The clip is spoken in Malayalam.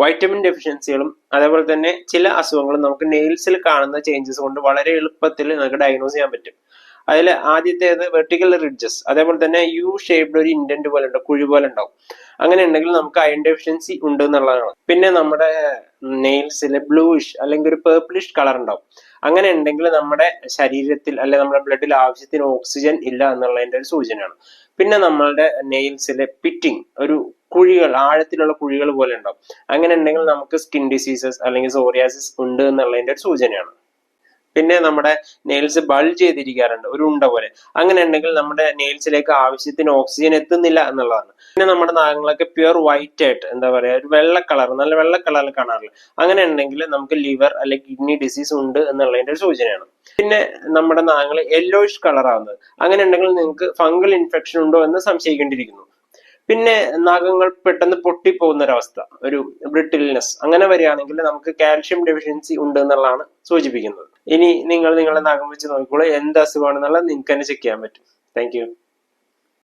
വൈറ്റമിൻ ഡെഫിഷ്യൻസികളും അതേപോലെ തന്നെ ചില അസുഖങ്ങളും നമുക്ക് നെയിൽസിൽ കാണുന്ന ചേഞ്ചസ് കൊണ്ട് വളരെ എളുപ്പത്തിൽ നമുക്ക് ഡയഗ്നോസ് ചെയ്യാൻ പറ്റും. അതിൽ ആദ്യത്തേത് വെർട്ടിക്കൽ റിഡ്ജസ് അതേപോലെ തന്നെ യു ഷേപ്ഡ് ഒരു ഇൻഡന്റ് പോലെ ഉണ്ടാവും കുഴി പോലെ ഉണ്ടാവും. അങ്ങനെ ഉണ്ടെങ്കിൽ നമുക്ക് അയൺ ഡെഫിഷ്യൻസി ഉണ്ട് എന്നുള്ളതാണ്. പിന്നെ നമ്മുടെ നെയിൽസിൽ ബ്ലൂയിഷ് അല്ലെങ്കിൽ ഒരു പേർപ്പിളിഷ് കളർ ഉണ്ടാവും. അങ്ങനെ ഉണ്ടെങ്കിൽ നമ്മുടെ ശരീരത്തിൽ അല്ലെ നമ്മുടെ ബ്ലഡിൽ ആവശ്യത്തിന് ഓക്സിജൻ ഇല്ല എന്നുള്ളതിന്റെ ഒരു സൂചനയാണ്. പിന്നെ നമ്മളുടെ നെയിൽസിലെ പിറ്റിംഗ് ഒരു കുഴികൾ ആഴത്തിലുള്ള കുഴികൾ പോലെ ഉണ്ടാവും. അങ്ങനെ ഉണ്ടെങ്കിൽ നമുക്ക് സ്കിൻ ഡിസീസസ് അല്ലെങ്കിൽ സോറിയാസിസ് ഉണ്ട് എന്നുള്ളതിന്റെ ഒരു സൂചനയാണ്. പിന്നെ നമ്മുടെ നെയിൽസ് ബൾജ് ചെയ്തിരിക്കാറുണ്ട് ഒരു ഉണ്ട പോലെ. അങ്ങനെ ഉണ്ടെങ്കിൽ നമ്മുടെ നെയിൽസിലേക്ക് ആവശ്യത്തിന് ഓക്സിജൻ എത്തുന്നില്ല എന്നുള്ളതാണ്. പിന്നെ നമ്മുടെ നാഗങ്ങളൊക്കെ പ്യുർ വൈറ്റ് ആയിട്ട് എന്താ പറയാ ഒരു വെള്ള കളർ നല്ല വെള്ള കളറിൽ കാണാറില്ല? അങ്ങനെ ഉണ്ടെങ്കിൽ നമുക്ക് ലിവർ അല്ലെങ്കിൽ കിഡ്നി ഡിസീസ് ഉണ്ട് എന്നുള്ളതിന്റെ ഒരു സൂചനയാണ്. പിന്നെ നമ്മുടെ നാഗങ്ങൾ യെല്ലോയിഷ് കളർ ആവുന്നത്. അങ്ങനെ ഉണ്ടെങ്കിൽ നിങ്ങൾക്ക് ഫംഗൽ ഇൻഫെക്ഷൻ ഉണ്ടോ എന്ന് സംശയിക്കേണ്ടിയിരിക്കുന്നു. പിന്നെ നാഗങ്ങൾ പെട്ടെന്ന് പൊട്ടിപ്പോകുന്ന ഒരവസ്ഥ ഒരു ബ്രിട്ടിൽനെസ്. അങ്ങനെ വരികയാണെങ്കിൽ നമുക്ക് കാൽഷ്യം ഡെഫിഷ്യൻസി ഉണ്ട് എന്നുള്ളതാണ് സൂചിപ്പിക്കുന്നത്. ഇനി നിങ്ങൾ നിങ്ങളുടെ നഖം വെച്ച് നോക്കിക്കോളൂ എന്ത് അസുഖമാണെന്നുള്ളത് നിങ്ങൾക്ക് തന്നെ ചെക്ക് ചെയ്യാൻ പറ്റും. താങ്ക്